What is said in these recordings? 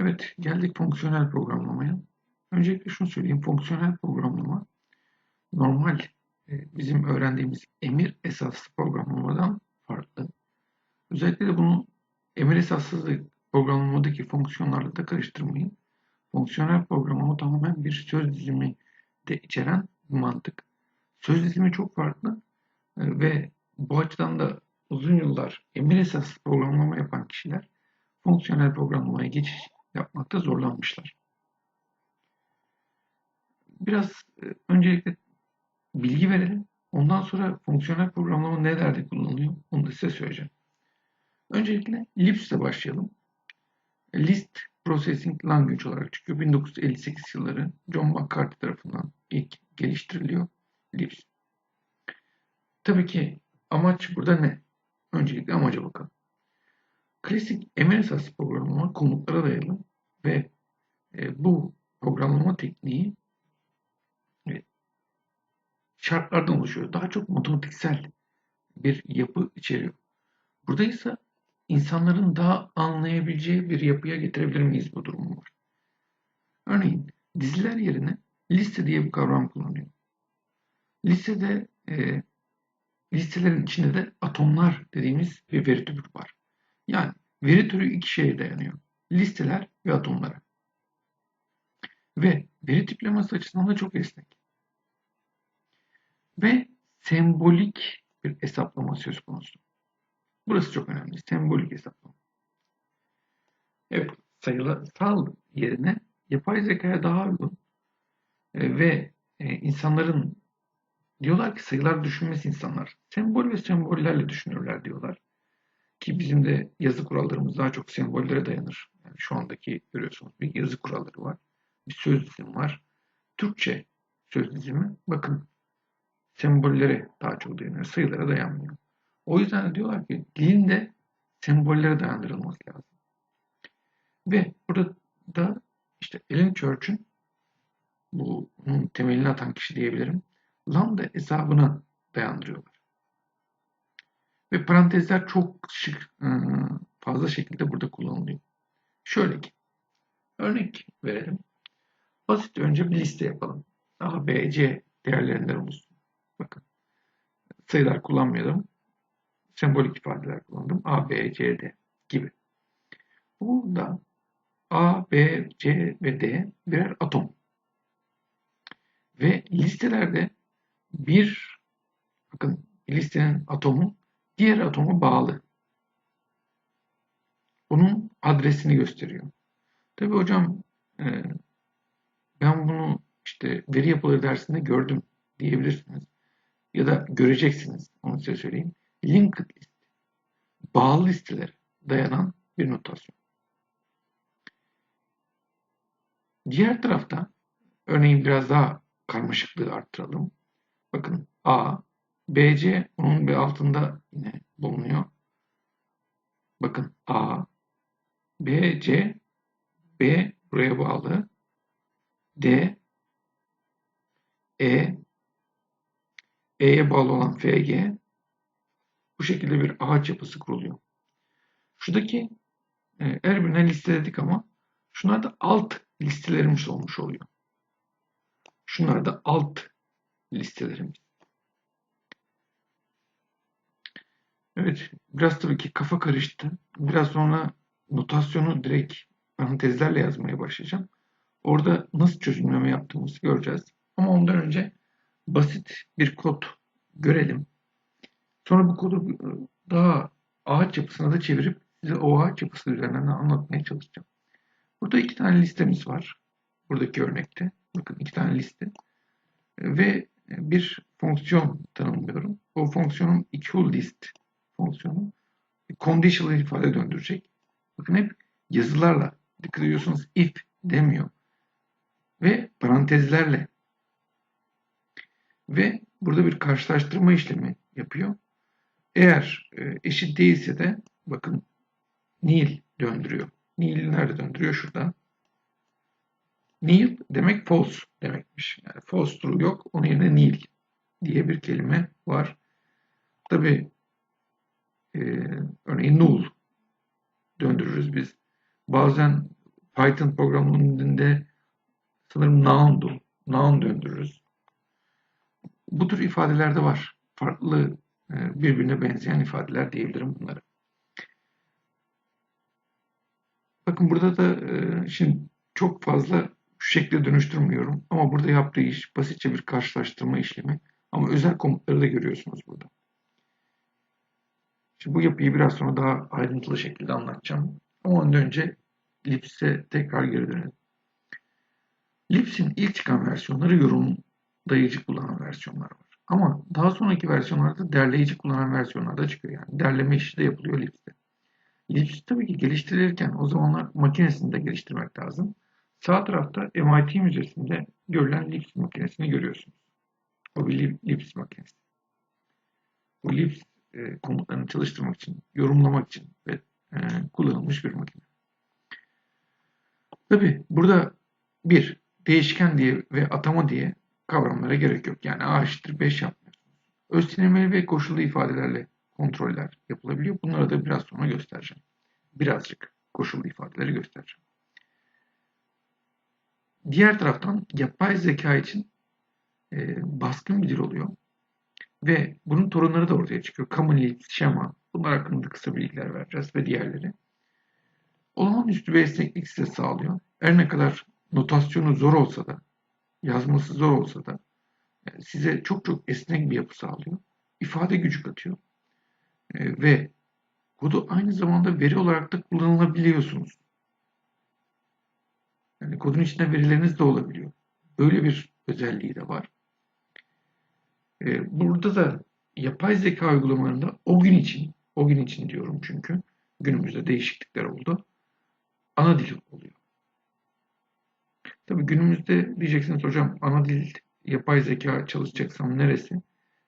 Evet, geldik fonksiyonel programlamaya. Öncelikle şunu söyleyeyim, fonksiyonel programlama normal e, bizim öğrendiğimiz emir esaslı programlamadan farklı. Özellikle de bunu emir esaslı programlamadaki fonksiyonlarla da karıştırmayın. Fonksiyonel programlama tamamen bir söz dizimi de içeren mantık. Söz dizimi çok farklı e, ve bu açıdan da uzun yıllar emir esaslı programlama yapan kişiler fonksiyonel programlamaya geçiş yapmakta zorlanmışlar. Biraz e, öncelikle bilgi verelim. Ondan sonra fonksiyonel programlama nelerde kullanılıyor onu da size söyleyeceğim. Öncelikle Lisp ile başlayalım. List Processing Language olarak çıkıyor. 1958 yılları John McCarthy tarafından ilk geliştiriliyor Lisp. Tabii ki amaç burada ne? Öncelikle amaca bakalım. Klasik emir esaslı programlama komutlara dayalı ve e, bu programlama tekniği e, şartlardan oluşuyor. Daha çok matematiksel bir yapı içeriyor. Burada ise insanların daha anlayabileceği bir yapıya getirebilir miyiz bu durumu var. Örneğin diziler yerine liste diye bir kavram kullanıyor. Listede e, listelerin içinde de atomlar dediğimiz bir veri türü var. Yani veri türü iki şeye dayanıyor. Listeler ve atomlara. Ve veri tiplemesi açısından da çok esnek. Ve sembolik bir hesaplama söz konusu. Burası çok önemli. Sembolik hesaplama. Evet, sayısal yerine yapay zekaya daha uygun e, ve e, insanların diyorlar ki sayılar düşünmez insanlar. Sembol ve sembollerle düşünürler diyorlar. Ki bizim de yazı kurallarımız daha çok sembollere dayanır. Yani şu andaki görüyorsunuz bir yazı kuralları var. Bir söz dizimi var. Türkçe söz dizimi bakın sembollere daha çok dayanıyor. Sayılara dayanmıyor. O yüzden de diyorlar ki dilinde sembollere dayandırılması lazım. Ve burada da işte Ellen Church'ün bunun temelini atan kişi diyebilirim. Lambda hesabına dayandırıyorlar. Ve parantezler çok şık, ıı, fazla şekilde burada kullanılıyor. Şöyle ki, örnek verelim. Basit önce bir liste yapalım. A, B, C değerlerinden oluşsun. Bakın, sayılar kullanmıyorum. Sembolik ifadeler kullandım. A, B, C, D gibi. Burada A, B, C ve D birer atom. Ve listelerde bir bakın listenin atomu diğer atoma bağlı. Bunun adresini gösteriyor. Tabi hocam e, ben bunu işte veri yapıları dersinde gördüm diyebilirsiniz. Ya da göreceksiniz. Onu size söyleyeyim. Linked list. Bağlı listelere dayanan bir notasyon. Diğer tarafta örneğin biraz daha karmaşıklığı arttıralım. Bakın A, BC onun bir altında yine bulunuyor. Bakın A, BC, B buraya bağlı. D, E, E'ye bağlı olan FG bu şekilde bir ağaç yapısı kuruluyor. Şuradaki e, her birine listeledik ama şunlar da alt listelerimiz olmuş oluyor. Şunlar da alt listelerimiz. Evet, biraz tabii ki kafa karıştı. Biraz sonra notasyonu direkt parantezlerle yazmaya başlayacağım. Orada nasıl çözümleme yaptığımızı göreceğiz. Ama ondan önce basit bir kod görelim. Sonra bu kodu daha ağaç yapısına da çevirip size o ağaç yapısı üzerinden anlatmaya çalışacağım. Burada iki tane listemiz var. Buradaki örnekte. Bakın iki tane liste. Ve bir fonksiyon tanımlıyorum. O fonksiyonun equal list fonksiyonu conditional ifade döndürecek. Bakın hep yazılarla dikkat ediyorsunuz if demiyor. Ve parantezlerle ve burada bir karşılaştırma işlemi yapıyor. Eğer e, eşit değilse de bakın nil döndürüyor. Nil nerede döndürüyor? Şurada. Nil demek false demekmiş. Yani false true yok. Onun yerine nil diye bir kelime var. Tabi e, örneğin null döndürürüz biz. Bazen Python programının sanırım noun'du. Noun döndürürüz. Bu tür ifadeler de var. Farklı e, birbirine benzeyen ifadeler diyebilirim bunlara. Bakın burada da e, şimdi çok fazla şu şekilde dönüştürmüyorum. Ama burada yaptığı iş basitçe bir karşılaştırma işlemi. Ama özel komutları da görüyorsunuz burada. Şimdi bu yapıyı biraz sonra daha ayrıntılı şekilde anlatacağım. Ama ondan önce Lips'e tekrar geri dönelim. Lips'in ilk çıkan versiyonları yorumlayıcı kullanan versiyonlar var. Ama daha sonraki versiyonlarda derleyici kullanan versiyonlar da çıkıyor. Yani derleme işi de yapılıyor Lips'te. Lips tabii ki geliştirilirken o zamanlar makinesini de geliştirmek lazım. Sağ tarafta MIT Müzesi'nde görülen Lips makinesini görüyorsunuz. O bir Lips makinesi. Bu Lips e, komutlarını çalıştırmak için, yorumlamak için ve e, kullanılmış bir makine. Tabi burada bir değişken diye ve atama diye kavramlara gerek yok. Yani A eşittir 5 yapmıyorsunuz. Öztinemeli ve koşullu ifadelerle kontroller yapılabiliyor. Bunları da biraz sonra göstereceğim. Birazcık koşullu ifadeleri göstereceğim. Diğer taraftan yapay zeka için e, baskın bir dil oluyor. Ve bunun torunları da ortaya çıkıyor. Common Lisp, Schema. Bunlar hakkında kısa bilgiler vereceğiz ve diğerleri. Olağanüstü bir esneklik size sağlıyor. Her ne kadar notasyonu zor olsa da, yazması zor olsa da size çok çok esnek bir yapı sağlıyor. İfade gücü katıyor. E, ve kodu aynı zamanda veri olarak da kullanılabiliyorsunuz. Yani kodun içinde verileriniz de olabiliyor. Böyle bir özelliği de var. E, burada da yapay zeka uygulamalarında o gün için, o gün için diyorum çünkü günümüzde değişiklikler oldu. Ana dil oluyor. Tabii günümüzde diyeceksiniz hocam ana dil yapay zeka çalışacaksam neresi?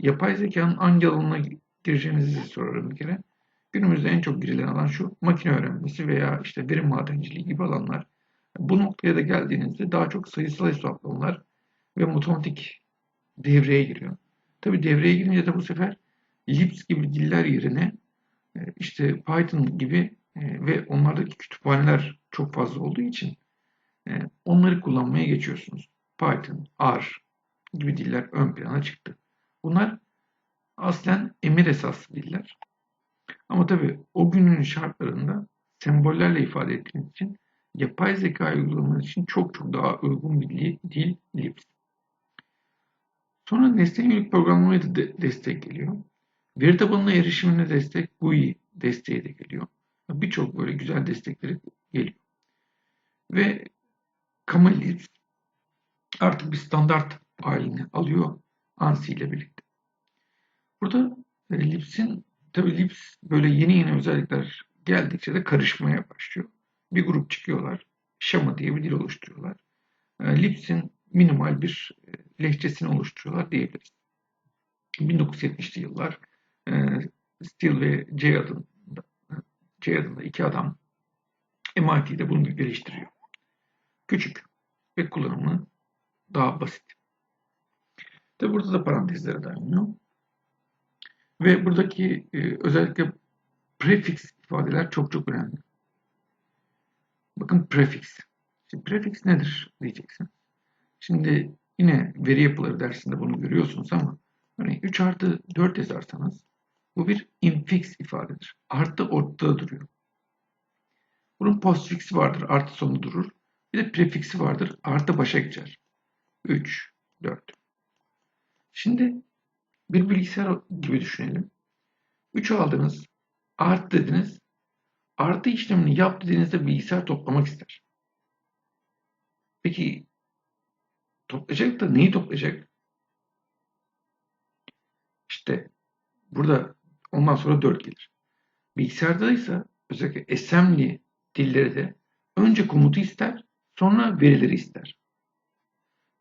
Yapay zekanın hangi alanına gireceğinizi sorarım bir kere. Günümüzde en çok girilen alan şu makine öğrenmesi veya işte veri madenciliği gibi alanlar. Bu noktaya da geldiğinizde daha çok sayısal hesaplamalar ve matematik devreye giriyor. Tabi devreye girince de bu sefer Lisp gibi diller yerine e, işte Python gibi e, ve onlardaki kütüphaneler çok fazla olduğu için e, onları kullanmaya geçiyorsunuz. Python, R gibi diller ön plana çıktı. Bunlar aslen emir esaslı diller. Ama tabi o günün şartlarında sembollerle ifade ettiğiniz için yapay zeka uygulamanız için çok çok daha uygun bir dil Lisp. Sonra nesne yönelik programlamaya da de destek geliyor. Veri tabanına erişimine destek GUI desteği de geliyor. Birçok böyle güzel destekleri geliyor. Ve Lisp artık bir standart halini alıyor ANSI ile birlikte. Burada e, Lips'in tabi Lips böyle yeni yeni özellikler geldikçe de karışmaya başlıyor. Bir grup çıkıyorlar. Şama diye bir dil oluşturuyorlar. E, Lips'in minimal bir e, lehçesini oluşturuyorlar diyebiliriz. 1970'li yıllar e, Steele ve Jay adında, Jay adında iki adam MIT'de bunu geliştiriyor. Küçük ve kullanımı daha basit. Tabi burada da parantezlere dayanıyor. Ve buradaki e, özellikle prefix ifadeler çok çok önemli. Bakın prefix. Şimdi prefix nedir diyeceksin. Şimdi yine veri yapıları dersinde bunu görüyorsunuz ama örneğin 3 artı 4 yazarsanız bu bir infix ifadedir. Artı ortada duruyor. Bunun postfix'i vardır. Artı sonu durur. Bir de prefiksi vardır. Artı başa geçer. 3, 4. Şimdi bir bilgisayar gibi düşünelim. 3 aldınız. Artı dediniz. Artı işlemini yap dediğinizde bilgisayar toplamak ister. Peki toplayacak da neyi toplayacak? İşte burada ondan sonra 4 gelir. Bilgisayarda ise özellikle assembly dilleri de önce komutu ister sonra verileri ister.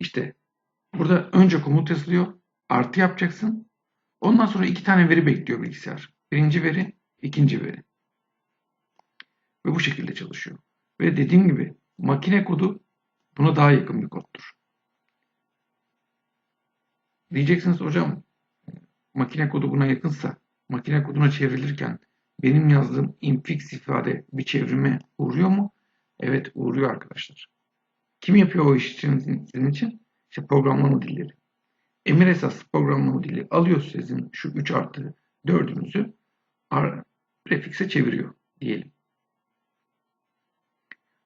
İşte burada önce komut yazılıyor. Artı yapacaksın. Ondan sonra iki tane veri bekliyor bilgisayar. Birinci veri, ikinci veri. Ve bu şekilde çalışıyor. Ve dediğim gibi makine kodu buna daha yakın bir koddur. Diyeceksiniz hocam makine kodu buna yakınsa makine koduna çevrilirken benim yazdığım infix ifade bir çevrime uğruyor mu? Evet uğruyor arkadaşlar. Kim yapıyor o işi sizin, sizin için? İşte programlama dilleri. Emir esaslı programlama dili alıyor sizin şu 3 artı 4'ünüzü prefikse çeviriyor diyelim.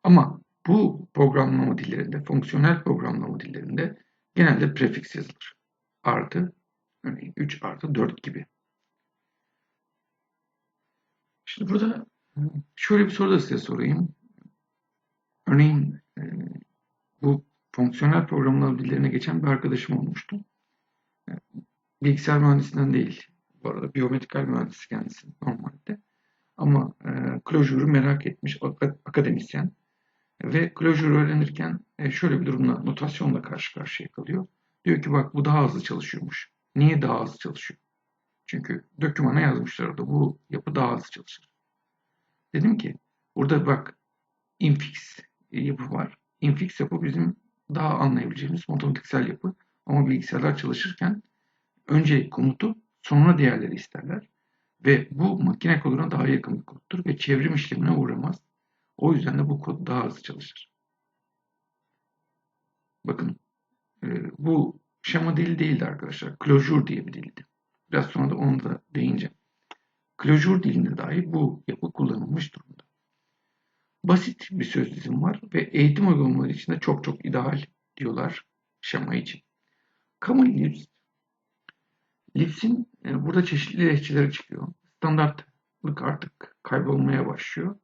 Ama bu programlama dillerinde, fonksiyonel programlama dillerinde genelde prefiks yazılır. Artı, örneğin 3 artı 4 gibi. Şimdi burada şöyle bir soru da size sorayım. Örneğin e, bu fonksiyonel programlama dillerine geçen bir arkadaşım olmuştu. E, bilgisayar mühendisinden değil. Bu arada biyometrikal mühendisi kendisi normalde. Ama e, Clojure'u merak etmiş akademisyen. Ve Clojure öğrenirken e, şöyle bir durumla, notasyonla karşı karşıya kalıyor. Diyor ki bak bu daha hızlı çalışıyormuş. Niye daha hızlı çalışıyor? Çünkü dokümana yazmışlar orada bu yapı daha hızlı çalışır. Dedim ki burada bak infix yapı var. Infix yapı bizim daha anlayabileceğimiz matematiksel yapı. Ama bilgisayarlar çalışırken önce komutu sonra diğerleri isterler. Ve bu makine koduna daha yakın bir koddur ve çevrim işlemine uğramaz. O yüzden de bu kod daha hızlı çalışır. Bakın e, bu şema dili değildi arkadaşlar. Clojure diye bir dildi. Biraz sonra da onu da değineceğim. Clojure dilinde dahi bu yapı kullanılmış durumda. Basit bir söz dizim var ve eğitim uygulamaları için de çok çok ideal diyorlar şema için. Common Lisp Lips'in e, burada çeşitli lehçeleri çıkıyor. Standartlık artık kaybolmaya başlıyor.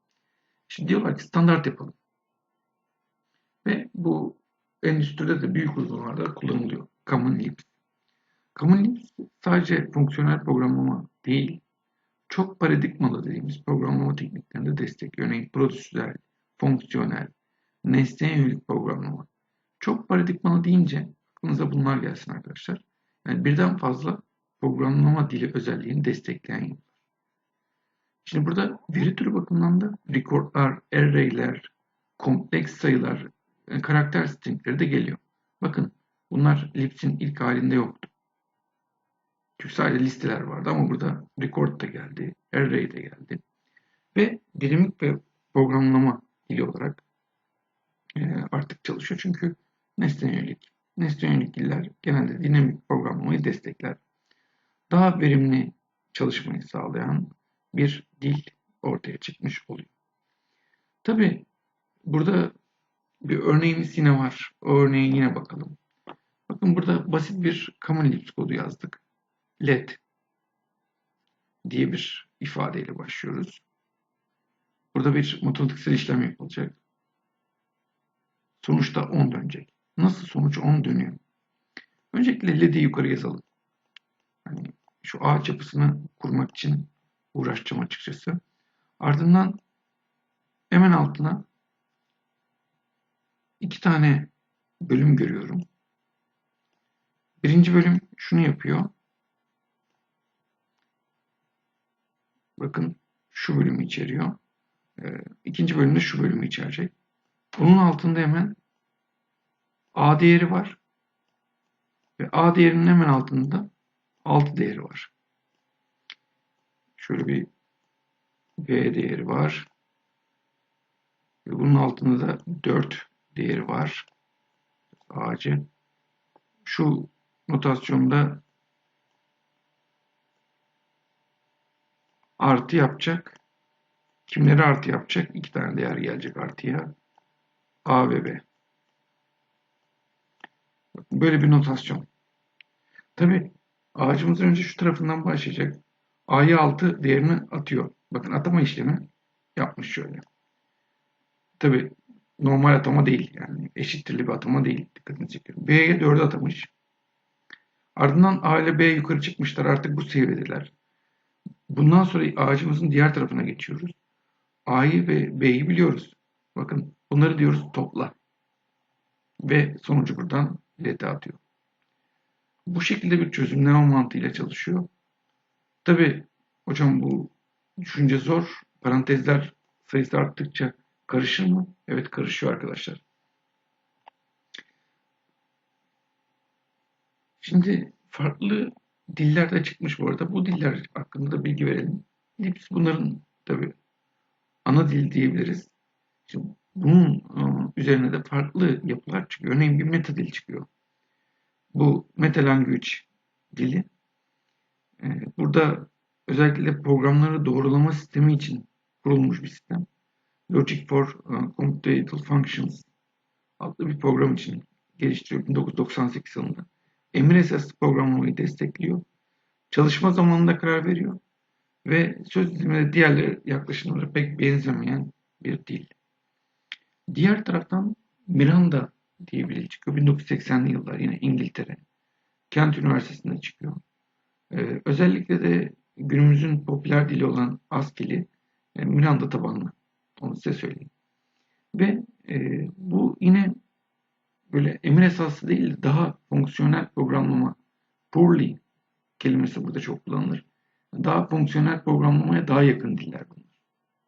Şimdi diyorlar ki standart yapalım. Ve bu endüstride de büyük uygulamalarda kullanılıyor. Common Lisp. Common Lisp sadece fonksiyonel programlama değil, çok paradigmalı dediğimiz programlama tekniklerinde destek. Örneğin prosedürel, fonksiyonel, nesneye yönelik programlama. Çok paradigmalı deyince aklınıza bunlar gelsin arkadaşlar. Yani birden fazla programlama dili özelliğini destekleyen yapılar. Şimdi burada veri türü bakımından da recordlar, array'ler, kompleks sayılar, e, karakter stringleri de geliyor. Bakın bunlar Lips'in ilk halinde yoktu. Çünkü sadece listeler vardı ama burada record da geldi, array de geldi. Ve dinamik ve programlama dili olarak e, artık çalışıyor. Çünkü nesne yönelik. Nesne yönelik diller genelde dinamik programlamayı destekler daha verimli çalışmayı sağlayan bir dil ortaya çıkmış oluyor. Tabi burada bir örneğimiz yine var. O örneğe yine bakalım. Bakın burada basit bir common Lisp kodu yazdık. Let diye bir ifadeyle başlıyoruz. Burada bir matematiksel işlem yapılacak. Sonuçta 10 dönecek. Nasıl sonuç 10 dönüyor? Öncelikle led'i yukarı yazalım. Hani şu ağaç yapısını kurmak için uğraşacağım açıkçası. Ardından hemen altına iki tane bölüm görüyorum. Birinci bölüm şunu yapıyor. Bakın şu bölümü içeriyor. Ee, ikinci bölümde şu bölümü içerecek. Bunun altında hemen A değeri var. Ve A değerinin hemen altında 6 değeri var. Şöyle bir B değeri var. Ve bunun altında da 4 değeri var. Ağacı. Şu notasyonda artı yapacak. Kimleri artı yapacak? İki tane değer gelecek artıya. A ve B. Böyle bir notasyon. Tabi Ağacımızın önce şu tarafından başlayacak. A'yı 6 değerini atıyor. Bakın atama işlemi yapmış şöyle. Tabi normal atama değil yani eşittirli bir atama değil. Dikkatini çekiyorum. B'ye 4'ü atamış. Ardından A ile B yukarı çıkmışlar. Artık bu seviyedeler. Bundan sonra ağacımızın diğer tarafına geçiyoruz. A'yı ve B'yi biliyoruz. Bakın bunları diyoruz topla. Ve sonucu buradan L'de atıyor. Bu şekilde bir çözümleme mantığıyla çalışıyor. Tabi hocam bu düşünce zor. Parantezler sayısı arttıkça karışır mı? Evet karışıyor arkadaşlar. Şimdi farklı diller de çıkmış bu arada. Bu diller hakkında da bilgi verelim. Lips bunların tabi ana dil diyebiliriz. Şimdi bunun e, üzerine de farklı yapılar çıkıyor. Örneğin bir meta dil çıkıyor. Bu meta language dili. E, burada özellikle programları doğrulama sistemi için kurulmuş bir sistem. Logic for e, Computational Functions adlı bir program için geliştiriyor 1998 yılında. Emir esaslı programlamayı destekliyor. Çalışma zamanında karar veriyor. Ve söz diliminde diğerleri yaklaşımları pek benzemeyen bir dil. Diğer taraftan Miranda diye bir dil çıkıyor. 1980'li yıllar yine İngiltere. Kent Üniversitesi'nde çıkıyor. Ee, özellikle de günümüzün popüler dili olan ASCII'li e, Miranda tabanlı. Onu size söyleyeyim. Ve e, bu yine böyle emir esaslı değil daha fonksiyonel programlama poorly kelimesi burada çok kullanılır. Daha fonksiyonel programlamaya daha yakın diller bunlar.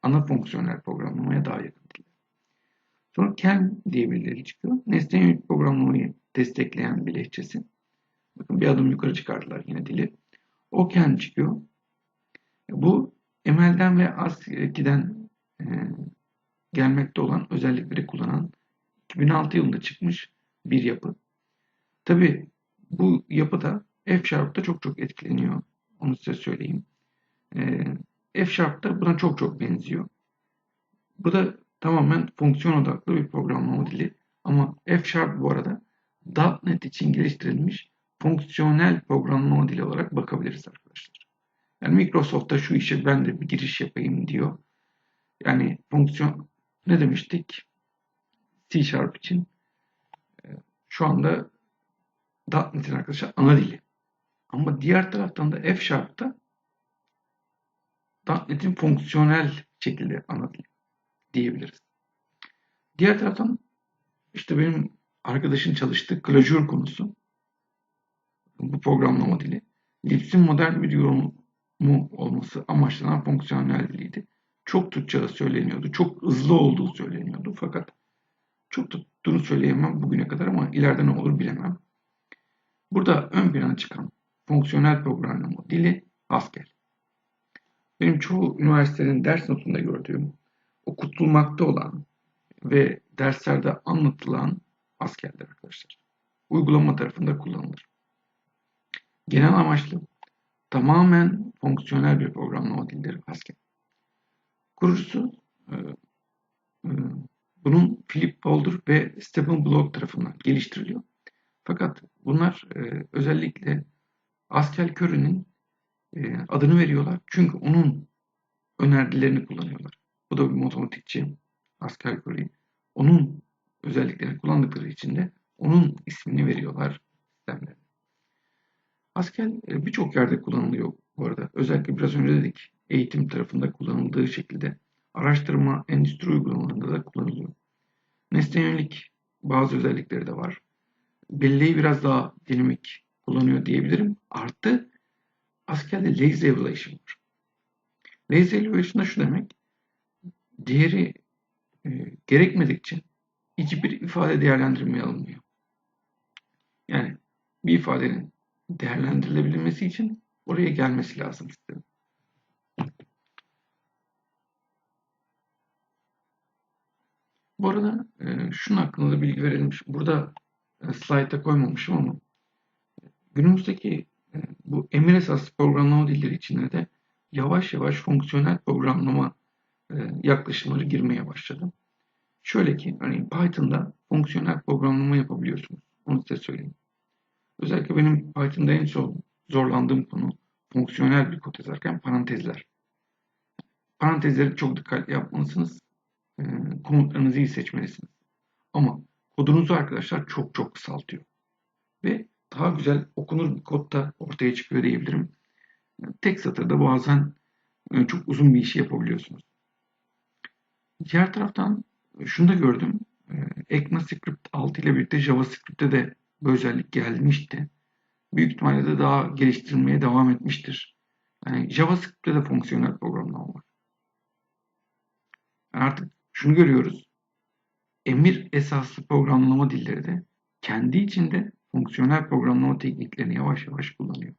Ana fonksiyonel programlamaya daha yakın diller. Sonra CAN diye bir dil çıkıyor. Nesne yönelik programlamayı destekleyen bir lehçesi. Bakın bir adım yukarı çıkardılar yine dili. O CAN çıkıyor. Bu ML'den ve ASCII'den e, gelmekte olan özellikleri kullanan 2006 yılında çıkmış bir yapı. Tabi bu yapıda F Sharp'ta çok çok etkileniyor. Onu size söyleyeyim. Ee, F Sharp'ta buna çok çok benziyor. Bu da tamamen fonksiyon odaklı bir programlama dili. Ama F Sharp bu arada .NET için geliştirilmiş fonksiyonel programlama dili olarak bakabiliriz arkadaşlar. Yani Microsoft'ta şu işe ben de bir giriş yapayım diyor. Yani fonksiyon ne demiştik? C Sharp için e, şu anda .NET'in arkadaşlar ana dili. Ama diğer taraftan da F Sharp'ta .NET'in fonksiyonel şekilde ana dili diyebiliriz. Diğer taraftan işte benim arkadaşın çalıştığı Clojure konusu bu programlama dili. Lips'in modern bir yorumu olması amaçlanan fonksiyonel diliydi. Çok Türkçe'de söyleniyordu. Çok hızlı olduğu söyleniyordu. Fakat çok tuttuğunu söyleyemem bugüne kadar ama ileride ne olur bilemem. Burada ön plana çıkan fonksiyonel programlama dili Haskell. Benim çoğu üniversitenin ders notunda gördüğüm, okutulmakta olan ve derslerde anlatılan Haskell'dir arkadaşlar. Uygulama tarafında kullanılır. Genel amaçlı tamamen fonksiyonel bir programlama dilidir Haskell. Kurucusu e, e, bunun Philip Boulder ve Stephen Block tarafından geliştiriliyor. Fakat bunlar e, özellikle Askel Curry'nin e, adını veriyorlar. Çünkü onun önerdilerini kullanıyorlar. Bu da bir matematikçi Askel Curry. Onun özelliklerini kullandıkları için de onun ismini veriyorlar sistemlerine. Askel birçok yerde kullanılıyor bu arada. Özellikle biraz önce dedik eğitim tarafında kullanıldığı şekilde araştırma, endüstri uygulamalarında da kullanılıyor. Nesne yönelik bazı özellikleri de var. Belleği biraz daha dinamik kullanıyor diyebilirim. Artı askerde lazy evaluation var. Lazy evaluation da şu demek. Değeri e, gerekmedikçe hiçbir ifade değerlendirmeye alınmıyor. Yani bir ifadenin değerlendirilebilmesi için oraya gelmesi lazım Bu arada e, şunun hakkında da bilgi verelim. Burada e, slayta koymamışım ama günümüzdeki e, bu emir esaslı programlama dilleri içinde de yavaş yavaş fonksiyonel programlama e, yaklaşımları girmeye başladı. Şöyle ki örneğin Python'da fonksiyonel programlama yapabiliyorsunuz. Onu size söyleyeyim. Özellikle benim Python'da en son zorlandığım konu fonksiyonel bir kod yazarken parantezler. Parantezleri çok dikkatli yapmalısınız. E, komutlarınızı iyi seçmelisiniz. Ama kodunuzu arkadaşlar çok çok kısaltıyor. Ve daha güzel okunur bir kod da ortaya çıkıyor diyebilirim. Tek satırda bazen e, çok uzun bir işi yapabiliyorsunuz. Diğer taraftan şunu da gördüm. E, ECMAScript 6 ile birlikte JavaScript'te de bu özellik gelmişti. Büyük ihtimalle de daha geliştirilmeye devam etmiştir. Yani JavaScript'te de fonksiyonel programlama var. Artık şunu görüyoruz. Emir esaslı programlama dilleri de kendi içinde fonksiyonel programlama tekniklerini yavaş yavaş kullanıyor.